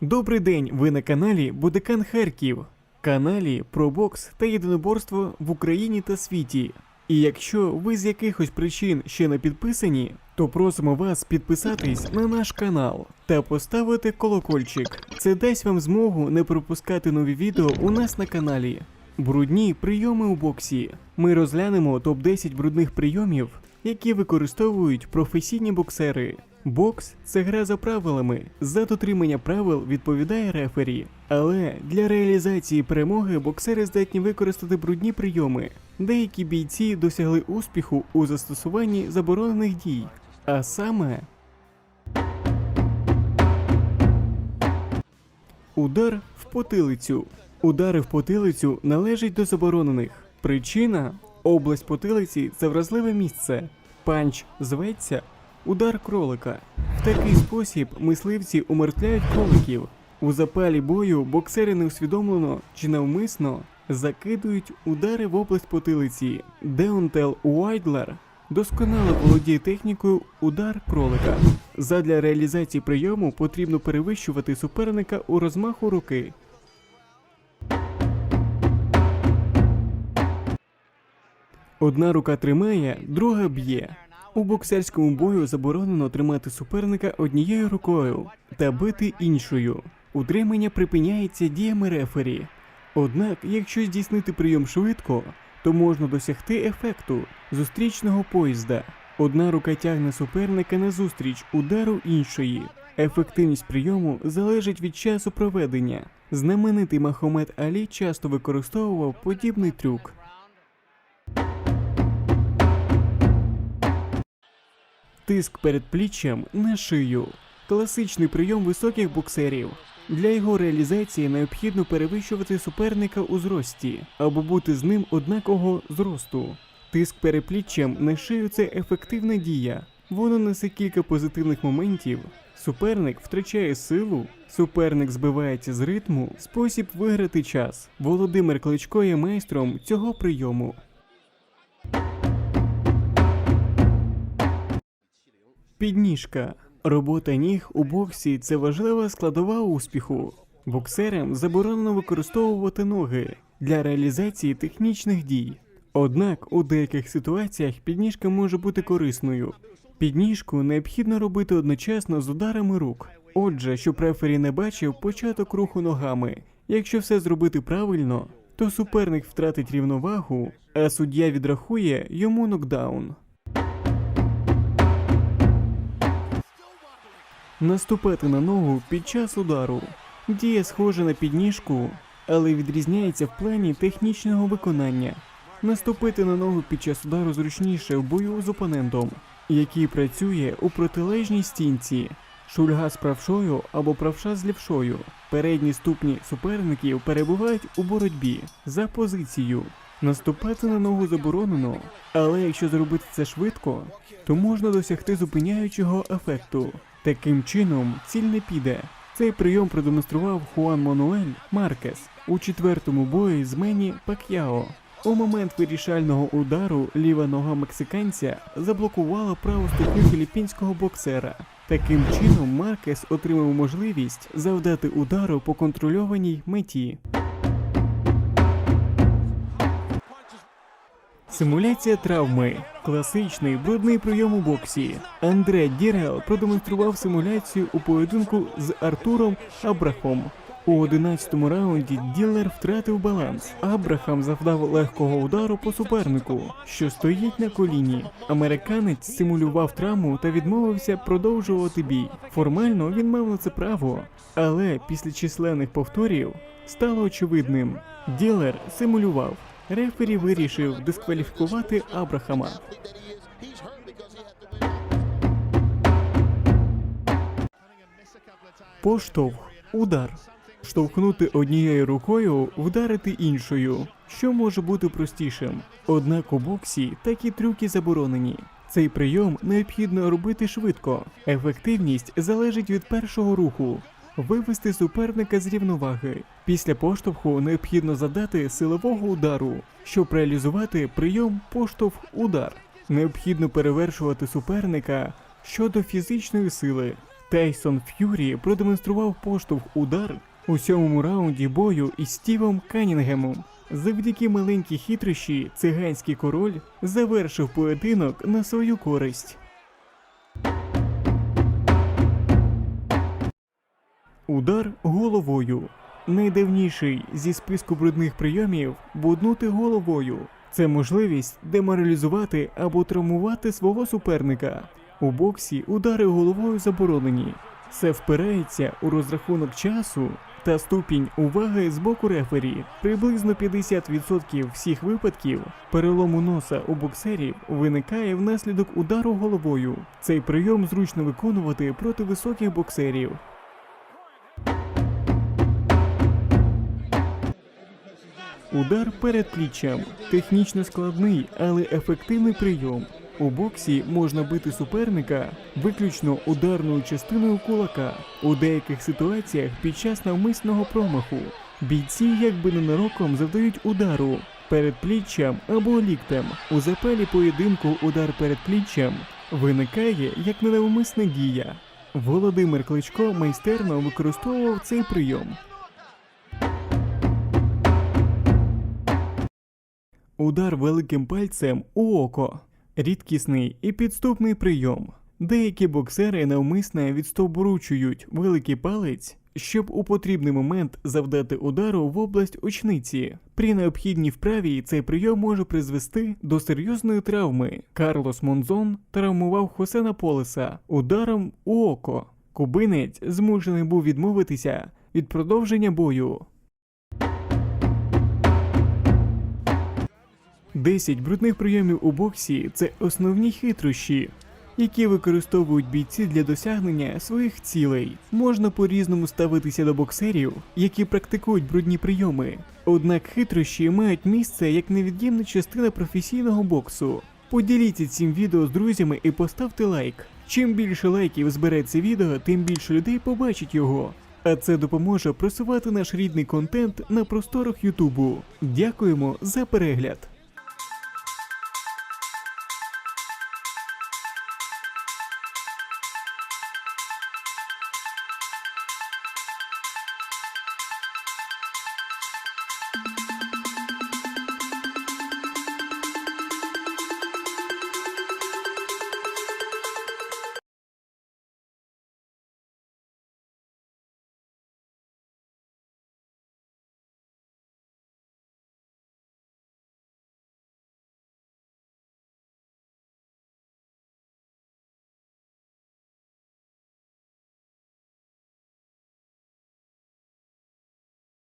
Добрий день, ви на каналі Будекан Харків, каналі про бокс та єдиноборство в Україні та світі. І якщо ви з якихось причин ще не підписані, то просимо вас підписатись на наш канал та поставити колокольчик. Це дасть вам змогу не пропускати нові відео у нас на каналі. Брудні прийоми у боксі. Ми розглянемо топ-10 брудних прийомів, які використовують професійні боксери. Бокс це гра за правилами. За дотримання правил відповідає рефері. Але для реалізації перемоги боксери здатні використати брудні прийоми. Деякі бійці досягли успіху у застосуванні заборонених дій. А саме Удар в потилицю. Удари в потилицю належать до заборонених. Причина область потилиці це вразливе місце. Панч зветься удар кролика. В такий спосіб мисливці умертвляють кроликів. У запалі бою боксери неусвідомлено чи навмисно закидують удари в область потилиці. Деонтел Уайдлер досконало володіє технікою удар кролика. Задля реалізації прийому потрібно перевищувати суперника у розмаху руки. Одна рука тримає, друга б'є. У боксерському бою заборонено тримати суперника однією рукою та бити іншою. Утримання припиняється діями рефері. Однак, якщо здійснити прийом швидко, то можна досягти ефекту зустрічного поїзда. Одна рука тягне суперника назустріч удару іншої. Ефективність прийому залежить від часу проведення. Знаменитий Махомед Алі часто використовував подібний трюк. Тиск перед пліччям на шию. Класичний прийом високих боксерів. Для його реалізації необхідно перевищувати суперника у зрості або бути з ним однакового зросту. Тиск перепліччям на шию це ефективна дія. Воно несе кілька позитивних моментів. Суперник втрачає силу, суперник збивається з ритму, спосіб виграти час. Володимир Кличко є майстром цього прийому. Підніжка. Робота ніг у боксі це важлива складова успіху. Боксерам заборонено використовувати ноги для реалізації технічних дій. Однак у деяких ситуаціях підніжка може бути корисною. Підніжку необхідно робити одночасно з ударами рук. Отже, щоб рефері не бачив початок руху ногами. Якщо все зробити правильно, то суперник втратить рівновагу, а суддя відрахує йому нокдаун. Наступати на ногу під час удару. Дія схожа на підніжку, але відрізняється в плані технічного виконання. Наступити на ногу під час удару зручніше в бою з опонентом, який працює у протилежній стінці. Шульга з правшою або правша з лівшою. Передні ступні суперників перебувають у боротьбі за позицію. Наступати на ногу заборонено, але якщо зробити це швидко, то можна досягти зупиняючого ефекту. Таким чином, ціль не піде. Цей прийом продемонстрував Хуан Мануель Маркес у четвертому бої з Мені Пак'яо. У момент вирішального удару ліва нога мексиканця заблокувала праву ступню філіппінського боксера. Таким чином Маркес отримав можливість завдати удару по контрольованій меті. Симуляція травми класичний брудний прийом у боксі. Андре Діргел продемонстрував симуляцію у поєдинку з Артуром Абрахом. У 11-му раунді Ділер втратив баланс. Абрахам завдав легкого удару по супернику, що стоїть на коліні. Американець симулював травму та відмовився продовжувати бій. Формально він мав на це право, але після численних повторів стало очевидним. Ділер симулював. Рефері вирішив дискваліфікувати Абрахама. Поштовх удар. Штовхнути однією рукою, вдарити іншою, що може бути простішим. Однак у боксі такі трюки заборонені. Цей прийом необхідно робити швидко. Ефективність залежить від першого руху. Вивести суперника з рівноваги. Після поштовху необхідно задати силового удару, щоб реалізувати прийом поштовх-удар. Необхідно перевершувати суперника щодо фізичної сили. Тайсон Ф'юрі продемонстрував поштовх удар у сьомому раунді бою із Стівом Канінгемом. Завдяки маленькій хитрощі циганський король завершив поєдинок на свою користь. Удар головою. Найдавніший зі списку брудних прийомів буднути головою. Це можливість деморалізувати або травмувати свого суперника. У боксі удари головою заборонені. Це впирається у розрахунок часу та ступінь уваги з боку рефері. Приблизно 50% всіх випадків перелому носа у боксерів виникає внаслідок удару головою. Цей прийом зручно виконувати проти високих боксерів. Удар перед пліччям технічно складний, але ефективний прийом. У боксі можна бити суперника виключно ударною частиною кулака. У деяких ситуаціях під час навмисного промаху бійці якби ненароком завдають удару перед пліччям або ліктем. У запалі поєдинку удар перед пліччям виникає як ненавмисна дія. Володимир Кличко майстерно використовував цей прийом. Удар великим пальцем у око. Рідкісний і підступний прийом. Деякі боксери навмисно відстовбуручують великий палець, щоб у потрібний момент завдати удару в область очниці. При необхідній вправі цей прийом може призвести до серйозної травми. Карлос Монзон травмував Хосена Полеса ударом у око. Кубинець змушений був відмовитися від продовження бою. 10 брудних прийомів у боксі це основні хитрощі, які використовують бійці для досягнення своїх цілей. Можна по-різному ставитися до боксерів, які практикують брудні прийоми. Однак хитрощі мають місце як невід'ємна частина професійного боксу. Поділіться цим відео з друзями і поставте лайк. Чим більше лайків збере це відео, тим більше людей побачить його. А це допоможе просувати наш рідний контент на просторах Ютубу. Дякуємо за перегляд!